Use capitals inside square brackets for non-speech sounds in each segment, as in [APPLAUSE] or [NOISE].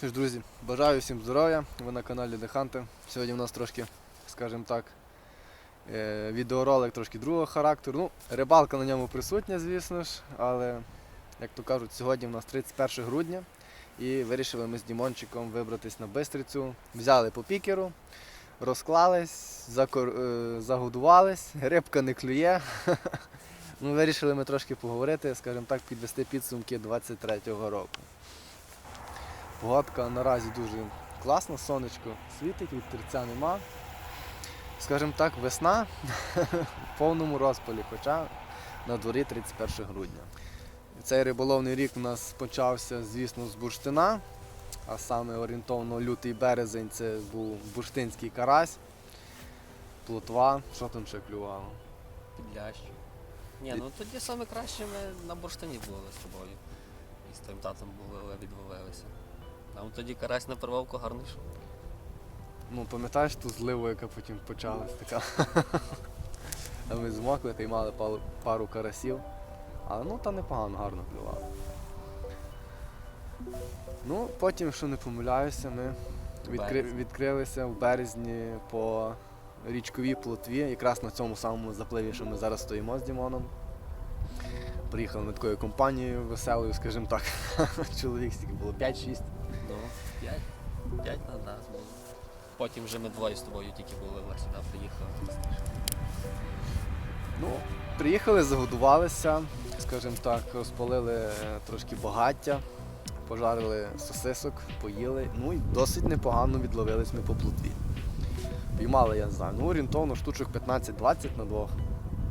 Тож, друзі, бажаю всім здоров'я. Ви на каналі Деханте. Сьогодні у нас трошки, скажімо так, е, відеоролик трошки другого характеру. Ну, рибалка на ньому присутня, звісно ж, але, як то кажуть, сьогодні у нас 31 грудня і вирішили ми з Дімончиком вибратись на Бистрицю. Взяли по пікеру, розклались, закор... е, загодувались, рибка не клює. [LAUGHS] Ну, вирішили ми трошки поговорити, скажімо так, підвести підсумки 23-го року. Погодка наразі дуже класна, сонечко світить, вітерця нема. Скажімо так, весна [LAUGHS] в повному розпалі, хоча на дворі 31 грудня. Цей риболовний рік у нас почався, звісно, з бурштина, а саме орієнтовно лютий березень це був бурштинський карась, плотва, що там ще клювало. Підлящ. Ні, ну тоді саме краще ми на бурштині були з тобою. І з твоїм татом були, відловилися. Там тоді карась на первовку гарний йшов. Ну, пам'ятаєш ту зливу, яка потім почалась така. [LAUGHS] А ми змокли та й мали пару, пару карасів. Але ну та непогано, гарно клювало. Ну, потім, якщо не помиляюся, ми відкри... Березні. відкрилися в березні по річковій плотві, якраз на цьому самому запливі, що ми зараз стоїмо з Дімоном. Приїхали ми такою компанією веселою, скажімо так. [LAUGHS] Чоловік стільки було 5-6. Ну, п'ять. П'ять на нас було. Потім вже ми двоє з тобою тільки були, сюди приїхав. Ну, приїхали, загодувалися, скажімо так, розпалили е, трошки багаття, пожарили сосисок, поїли. Ну і досить непогано відловились ми по плотві. Піймали, я не знаю, ну орієнтовно штучок 15-20 на двох.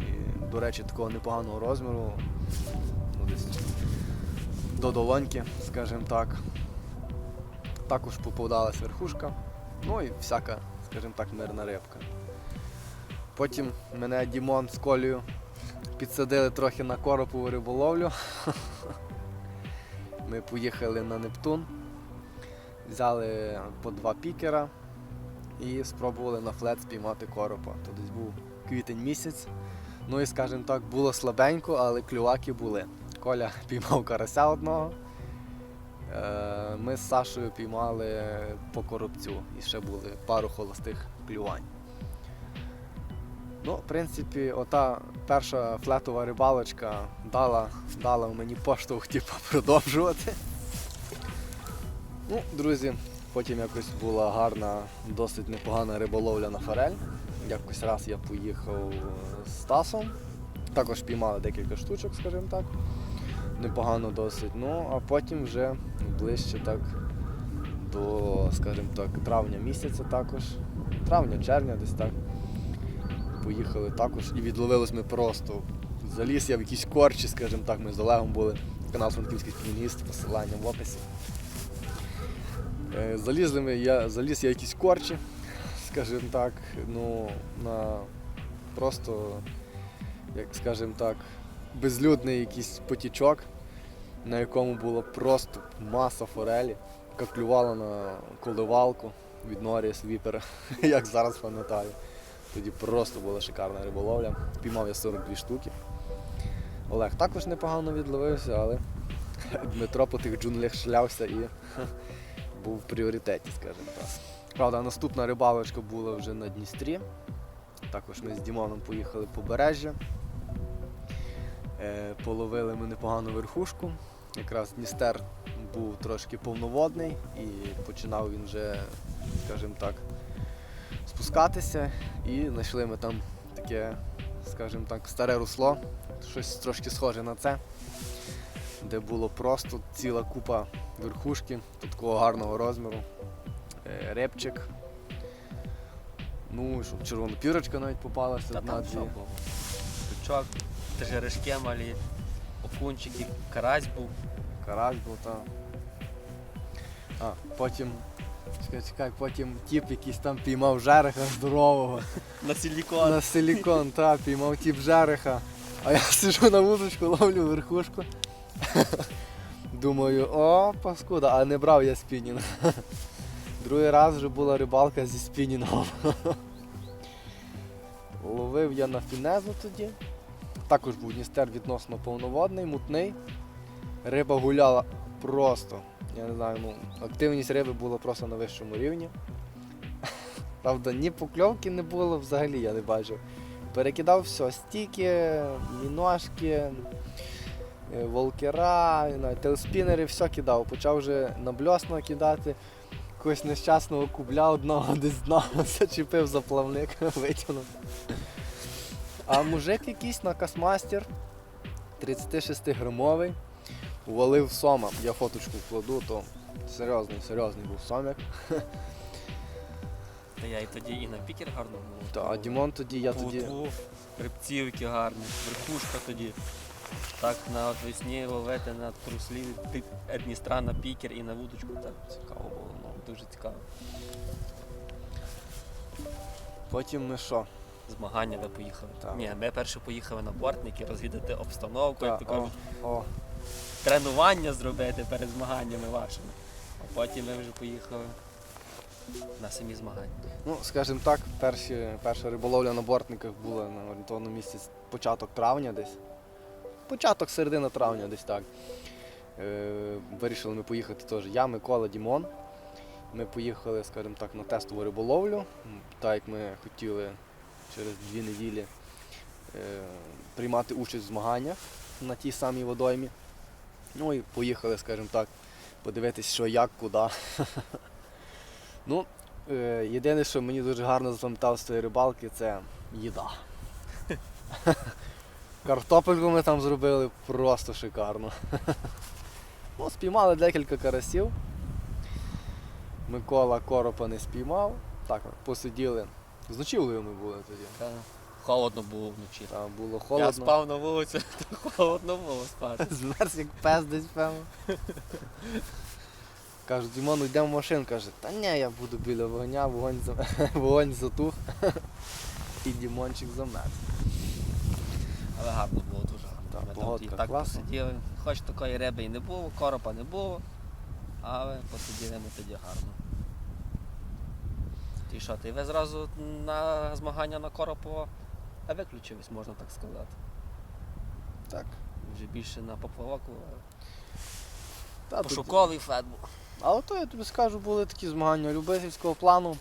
І, до речі, такого непоганого розміру. Ну, десь до долоньки, скажімо так. Також попадалась верхушка. Ну і всяка, скажімо так, мирна рибка. Потім мене Дімон з Колею підсадили трохи на коропову риболовлю. [LAUGHS] Ми поїхали на Нептун, взяли по два пікера і спробували на флет спіймати коропа. То десь був квітень місяць. Ну і скажімо так, було слабенько, але клюваки були. Коля [LAUGHS] піймав карася одного. Е, Ми з Сашою піймали по коробцю і ще були пару холостих клювань. Ну, в принципі, ота перша флетова рибалочка дала, дала мені поштовх [LAUGHS] типу, продовжувати. Ну, друзі, потім якось була гарна, досить непогана риболовля на форель. Якось раз я поїхав з Стасом. Також піймали декілька штучок, скажімо так. Непогано досить. Ну, а потім вже ближче так до, скажімо так, травня місяця також. Травня-червня десь так поїхали також і відловились ми просто. Заліз я в якісь корчі, скажімо так, ми з Олегом були. Канал Франківський спільніст, посилання в описі. Е, Залізли ми, я, заліз я в якісь корчі, скажімо так, ну, на просто, як скажімо так, безлюдний якийсь потічок, на якому було просто маса форелі, яка клювала на коливалку від Норіс Віпера, [LAUGHS] як зараз пам'ятаю. Тоді просто була шикарна риболовля. Піймав я 42 штуки. Олег також непогано відловився, але [LAUGHS] Дмитро по тих джунглях шлявся і [LAUGHS] був в пріоритеті, скажімо так. Правда, наступна рибалочка була вже на Дністрі. Також ми з Дімоном поїхали по бережжя. Е, Половили ми непогану верхушку. Якраз Дністер був трошки повноводний і починав він вже, скажімо так, спускатися і знайшли ми там таке, скажімо так, старе русло, щось трошки схоже на це, де було просто ціла купа верхушки, такого гарного розміру, е, репчик. Ну, і що, червона пірочка навіть попалася Та одна там дві. що Крючок, жерешки малі, окунчики, карась був. Карась був там. А, потім. Чекай, чекай, потім тіп якийсь там піймав жереха здорового. На силікон. На силікон, та, піймав тіп жереха. А я сижу на вудочку, ловлю верхушку. Думаю, о, паскуда, а не брав я спінінг. Другий раз вже була рибалка зі спінінгом. Ловив я на фінезу тоді. Також був Дністер відносно повноводний, мутний. Риба гуляла просто Я не знаю, ну, активність риби була просто на вищому рівні. [LAUGHS] Правда, ні покльовки не було взагалі, я не бачив. Перекидав все, стіки, міношки, е, волкера, телеспінери, все кидав. Почав вже на бльосно кидати. Якогось нещасного кубля одного [LAUGHS] десь дна [LAUGHS] зачепив за плавник, витягнув. А мужик якийсь на касмастер 36-грамовий, увалив сома. Я фоточку вкладу, то серйозний, серйозний був сомик. Та я і тоді і на пікер гарно був. Та, а Дімон тоді, я тоді. Плотву, рибцівки гарні, верхушка тоді. Так на от весні ловити на труслі ти- е, Дністра на пікер і на вудочку. Так цікаво було, ну, дуже цікаво. Потім ми що? Змагання ви поїхали. Так. Ні, ми перше поїхали на бортники, розвідати обстановку, Та, як то кажуть, о, тренування зробити перед змаганнями вашими. А потім ми вже поїхали на самі змагання. Ну, скажімо так, перші, перша риболовля на бортниках була на орієнтовному місці початок травня десь. Початок середина травня десь так. Е, вирішили ми поїхати теж. Я, Микола, Дімон. Ми поїхали, скажімо так, на тестову риболовлю, так як ми хотіли через дві неділі е, приймати участь в змаганнях на тій самій водоймі. Ну і поїхали, скажімо так, подивитись, що як, куди. [LAUGHS] Ну, Е, Єдине, що мені дуже гарно запам'яталося з цієї рибалки, це їда. [LAUGHS] Картопельку ми там зробили просто шикарно. [LAUGHS] Ну, спіймали декілька карасів. Микола коропа не спіймав. Так, посиділи. З ночівлею ми були тоді. Та холодно було вночі. Там було Я спав на вулиці, [LAUGHS] то холодно було спати. [LAUGHS] Змерз як пес десь певно. Кажу, Дімон, йдемо в машину. Каже, та ні, я буду біля вогня, вогонь, за... [LAUGHS] вогонь затух. І Дімончик замерз. Але гарно було, дуже гарно. Так, Ми там і так класна. посиділи. Хоч такої риби і не було, коропа не було, але посиділи ми тоді гарно. І що, ти ви зразу на змагання на Коропово виключились, можна так сказати. Так. Вже більше на поплавок, Та, пошуковий фет був. Але то я тобі скажу, були такі змагання любительського плану.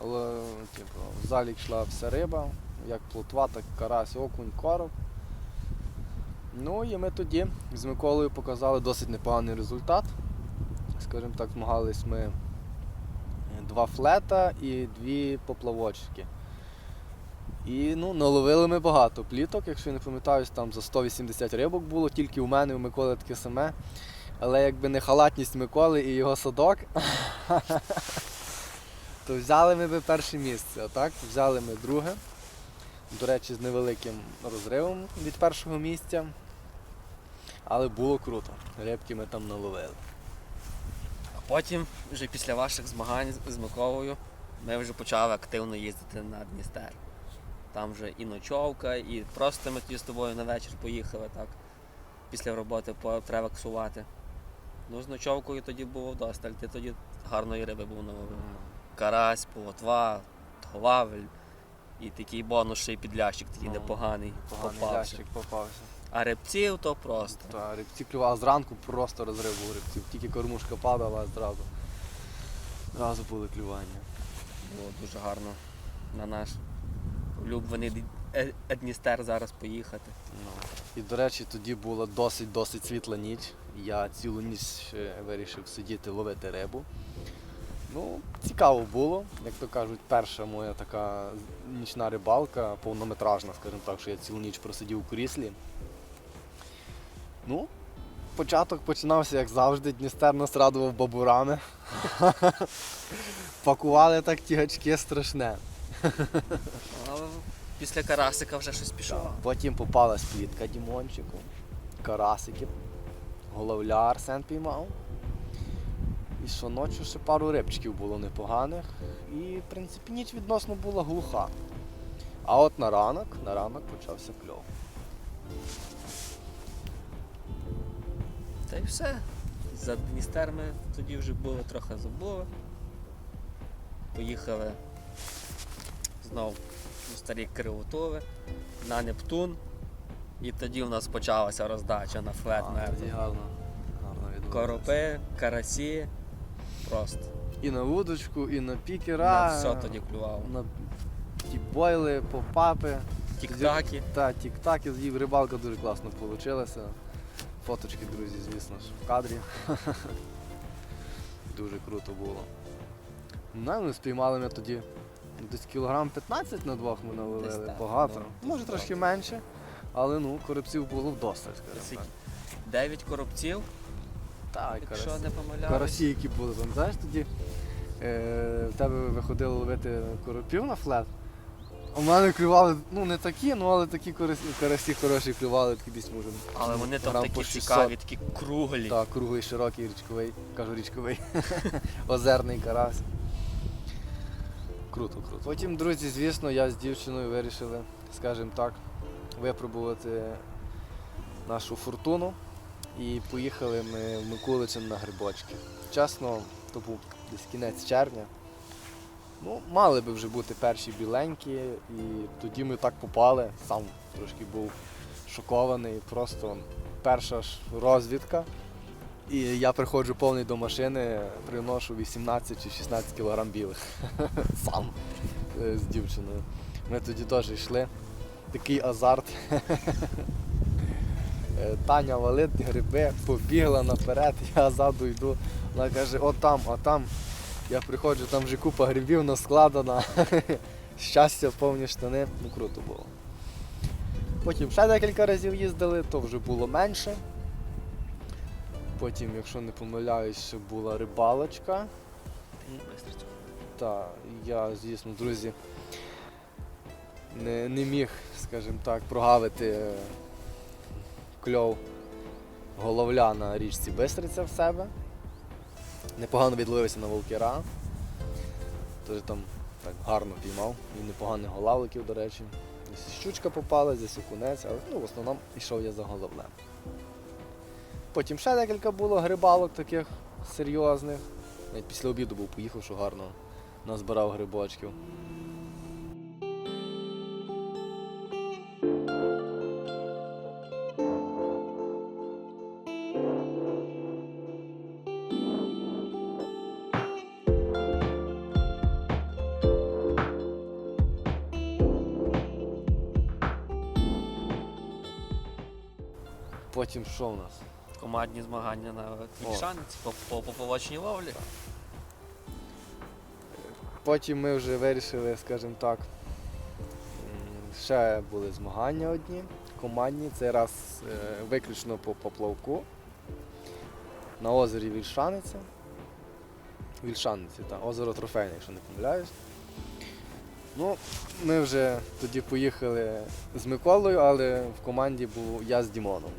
Але типу, в залі йшла вся риба, як плотва, так карась, окунь, короб. Ну і ми тоді з Миколою показали досить непоганий результат. Скажімо так, змагались ми е, два флета і дві поплавочки. І ну, наловили ми багато пліток, якщо я не пам'ятаюсь, там за 180 рибок було, тільки у мене, у Миколи таке саме. Але якби не халатність Миколи і його садок, [LAUGHS] то взяли ми би перше місце. Так, взяли ми друге. До речі, з невеликим розривом від першого місця. Але було круто. Рибки ми там наловили. Потім, вже після ваших змагань з Миколою, ми вже почали активно їздити на Дністер. Там вже і ночовка, і просто ми тоді з тобою на вечір поїхали так. Після роботи по- треба ксувати. Ну, з ночовкою тоді було досталь, ти тоді гарної риби був наловив. Карась, плотва, главель. І такий бонус ще й підлящик такий непоганий Поганий попався. лящик попався. А рибців то просто. Та, рибці клювали, а зранку просто розрив був рибців. Тільки кормушка падала, а зразу. Зразу були клювання. Було дуже гарно на наш улюблений Ді- Е- Е- Дністер зараз поїхати. Ну. І, до речі, тоді була досить-досить світла ніч. Я цілу ніч е, вирішив сидіти ловити рибу. Ну, цікаво було, як то кажуть, перша моя така нічна рибалка, повнометражна, скажімо так, що я цілу ніч просидів у кріслі. Ну, початок починався, як завжди, Дністер нас радував бабурами. [LAUGHS] Пакували так ті гачки страшне. Але після карасика вже щось пішло. Потім попалась плітка Дімончику, карасики, головля Арсен піймав. І що ночі ще пару рибчиків було непоганих. І, в принципі, ніч відносно була глуха. А от на ранок, на ранок почався кльов. Та й все. За Дністер ми тоді вже були трохи забули. Поїхали знов у старі Кривотови на Нептун. І тоді в нас почалася роздача на флет А, тоді гарно, гарно Коропи, карасі. Просто. І на вудочку, і на пікера. На все тоді клював. На ті бойли, попапи. Тік-таки. Та, тік-таки, з'їв рибалка дуже класно вийшла. Фоточки, друзі, звісно ж, в кадрі. [LAUGHS] Дуже круто було. Ну, ми спіймали ми тоді десь кілограм 15 на двох ми наловили. так, Багато. ну, Може трошки менше, але ну, коробців було вдосталь, скажімо так. Дев'ять коробців, Так, якщо карасі. не помиляюсь. Карасі, які були, пам'ятаєш тоді? Е, в тебе виходило ловити коропів на флет. У мене клювали, ну не такі, ну але такі карасі, карасі хороші клювали, такі десь може. Але вони там грам такі 600. цікаві, такі круглі. Так, круглий, широкий, річковий, кажу річковий, [LAUGHS] озерний карась. Круто, круто. Потім, друзі, звісно, я з дівчиною вирішили, скажімо так, випробувати нашу фортуну. І поїхали ми в Микуличин на грибочки. Чесно, то був десь кінець червня. Ну, мали би вже бути перші біленькі, і тоді ми так попали. Сам трошки був шокований. Просто перша ж розвідка. І я приходжу повний до машини, приношу 18 чи 16 кілограм білих. [LAUGHS] Сам е, з дівчиною. Ми тоді теж йшли. Такий азарт. [LAUGHS] Е, Таня валить гриби, побігла наперед, [LAUGHS] я ззаду йду. Вона каже, о там, а там. Я приходжу, там вже купа грибів наскладена. [LAUGHS] Щастя, повні штани. Ну круто було. Потім ще декілька разів їздили, то вже було менше. Потім, якщо не помиляюсь, була рибалочка. Бистрицю. Я, звісно, друзі, не, не міг, скажімо так, прогавити е, кльов головля на річці Бистриця в себе. Непогано відловився на волкера. Тож там так гарно піймав. І непоганих голавликів, до речі. Десь щучка попала, десь окунець, але ну, в основному йшов я за головлем. Потім ще декілька було грибалок таких серйозних. Навіть після обіду був поїхав, що гарно назбирав грибочків. Потім що в нас? Командні змагання на Квітшаниці по, по поплавочній ловлі. Потім ми вже вирішили, скажімо так, ще були змагання одні, командні, цей раз е, виключно по поплавку на озері Вільшаниця. Вільшаниці, так, озеро Трофейне, якщо не помиляюсь. Ну, ми вже тоді поїхали з Миколою, але в команді був я з Дімоном.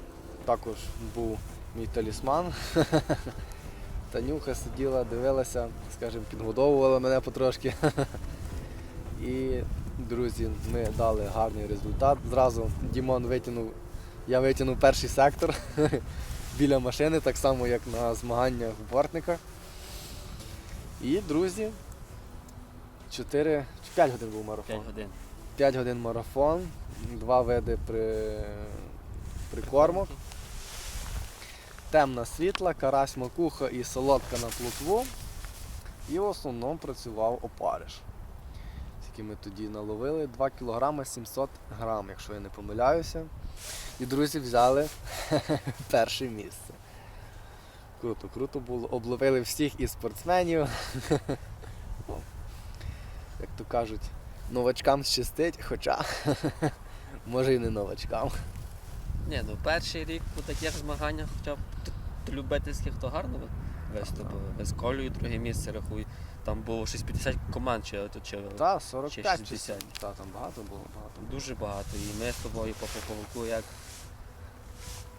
Також був мій талісман. [LAUGHS] Танюха сиділа, дивилася, скажімо, підгодовувала мене потрошки. [LAUGHS] І, друзі, ми дали гарний результат. Зразу Дімон витягнув, я витягнув перший сектор [LAUGHS] біля машини, так само, як на змаганнях в бортниках. І, друзі, 4, 5 годин був марафон. 5 годин. 5 годин марафон, два види при... прикормок. Темна світла, карась макуха і солодка на плотву. І в основному працював опариш. Скільки ми тоді наловили 2 кг 700 грам, якщо я не помиляюся. І друзі взяли [LAUGHS] перше місце. Круто, круто було. Обловили всіх і спортсменів. [LAUGHS] Як то кажуть, новачкам щастить, хоча [LAUGHS] може і не новачкам. Ні, ну перший рік у таких змаганнях, хоча б любительських, то гарно виступили. Без колію друге місце рахуй. Там було щось 50 команд чи, чи, чи Та, 45 чи 60. Та, там багато було, багато. дуже багато. І ми з тобою по поповку, як,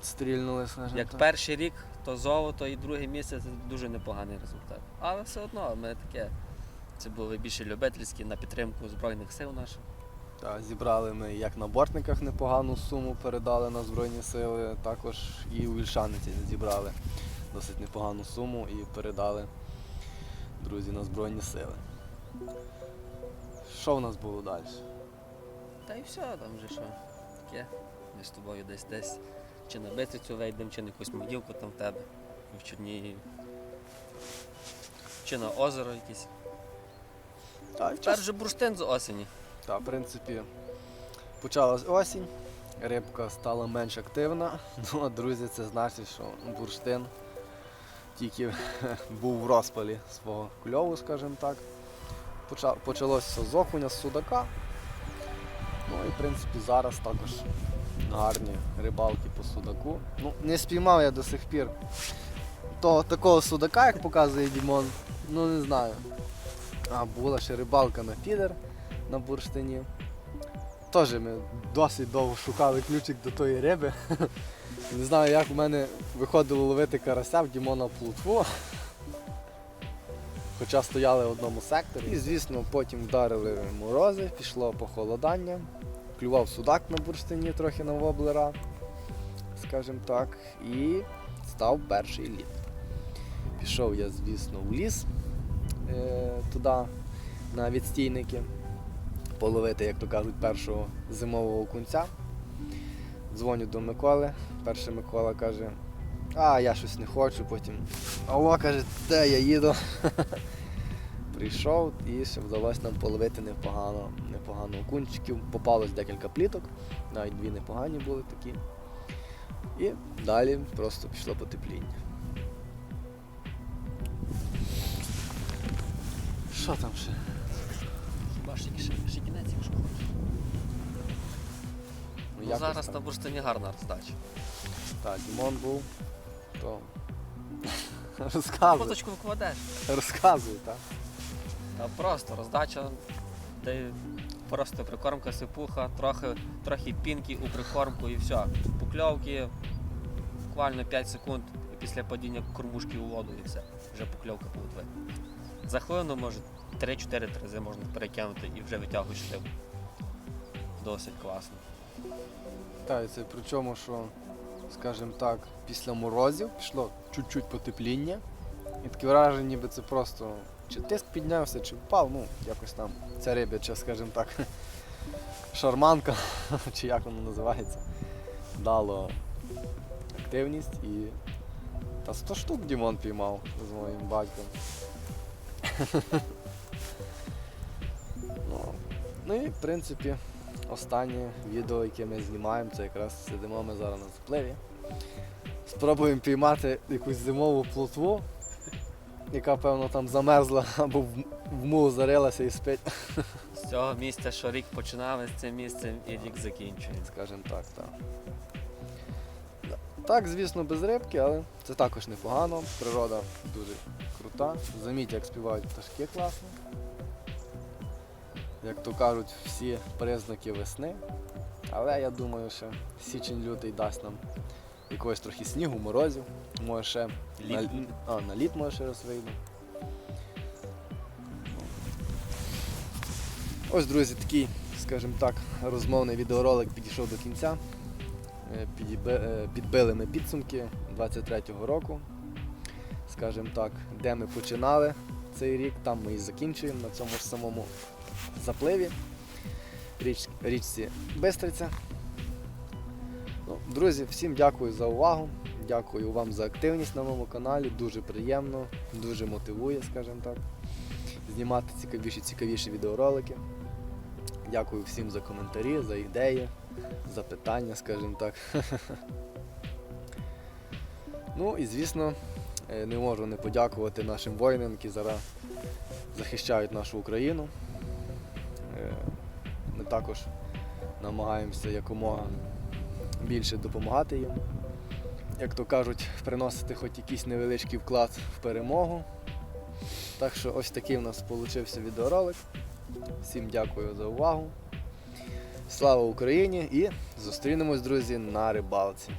Стрільнули, скажімо як так. перший рік, то золото і друге місце це дуже непоганий результат. Але все одно ми таке. Це були більше любительські на підтримку Збройних сил наших. Та, зібрали ми як на бортниках непогану суму передали на Збройні Сили, також і у Вільшаниці зібрали досить непогану суму і передали друзі на Збройні Сили. Що в нас було далі? Та і все, там вже що таке. Ми з тобою десь десь чи на битицю вийдемо, чи на якусь могилку там в тебе. в Чернігові. Чи на озеро якесь. Так, Тепер вже бурштин з осені. Так, в принципі, почалась осінь, рибка стала менш активна. [LAUGHS] Ну, а друзі, це значить, що бурштин тільки [LAUGHS] був в розпалі свого кльову, скажімо так. Почалося з окуня, з судака. Ну і в принципі зараз також гарні рибалки по судаку. Ну, не спіймав я до сих пір того такого судака, як показує Дімон. Ну не знаю. А була ще рибалка на фідер на бурштині. Теж ми досить довго шукали ключик до тої риби. [LAUGHS] Не знаю, як в мене виходило ловити карася в Дімона плутву. Хоча стояли в одному секторі. І, звісно, потім вдарили морози, пішло похолодання. Клював судак на бурштині трохи на воблера, скажімо так, і став перший лід. Пішов я, звісно, в ліс е, туди, на відстійники, половити, як то кажуть, першого зимового окунця. Дзвоню до Миколи. Перший Микола каже, а я щось не хочу, потім. Алло, каже, де я їду. [LAUGHS] Прийшов і ще вдалося нам половити непогано, непогано окунчиків. Попалось декілька пліток, навіть дві непогані були такі. І далі просто пішло потепління. Що там ще? Хіба ще, ще кінець, якщо хочеш. Ну, якось зараз так. на бурштині гарна роздача. Так, Дімон був, то [LAUGHS] розказуй, Фоточку викладеш. розказуй, так. Та просто роздача, де просто прикормка сипуха, трохи, трохи пінки у прикормку і все. Покльовки буквально 5 секунд після падіння кормушки у воду і все. Вже покльовка плотви. За хвилину може 3-4 рази можна перекинути і вже витягуєш рибу. Досить класно. Так, це причому, що, скажімо так, після морозів пішло чуть-чуть потепління. І таке враження, ніби це просто чи тиск піднявся, чи впав, ну, якось там ця рибяча, скажімо так, [LAUGHS] шарманка, [LAUGHS] чи як воно називається, дало активність і. Та 100 штук Дімон піймав з моїм батьком. Ну, ну і в принципі останнє відео, яке ми знімаємо, це якраз сидимо ми зараз на запливі. Спробуємо піймати якусь зимову плотву, яка, певно, там замерзла або в, в мул зарилася і спить, З цього місця, що рік починали, з цим місцем і рік закінчується. скажімо так. Так. Так, звісно, без рибки, але це також непогано. Природа дуже крута. Заміть, як співають пташки класно. Як то кажуть, всі признаки весни. Але я думаю, що січень-лютий дасть нам якогось трохи снігу, морозів. Може ще на, Лід. а, на лід може ще раз вийду. Ось, друзі, такий, скажімо так, розмовний відеоролик підійшов до кінця. Е, е, Підбили ми підсумки 23-го року. Скажімо так, де ми починали цей рік, там ми і закінчуємо на цьому ж самому запливі. Річ, річці Бистриця. Ну, друзі, всім дякую за увагу. Дякую вам за активність на моєму каналі. Дуже приємно, дуже мотивує, скажімо так, знімати цікавіші цікавіші відеоролики. Дякую всім за коментарі, за ідеї, за питання, скажімо так. [LAUGHS] Ну і звісно, не можу не подякувати нашим воїнам, які зараз захищають нашу Україну. Е, Ми також намагаємося якомога більше допомагати їм. Як то кажуть, приносити хоч якийсь невеличкий вклад в перемогу. Так що ось такий у нас вийшов відеоролик. Всім дякую за увагу. Слава Україні і зустрінемось, друзі, на рибалці.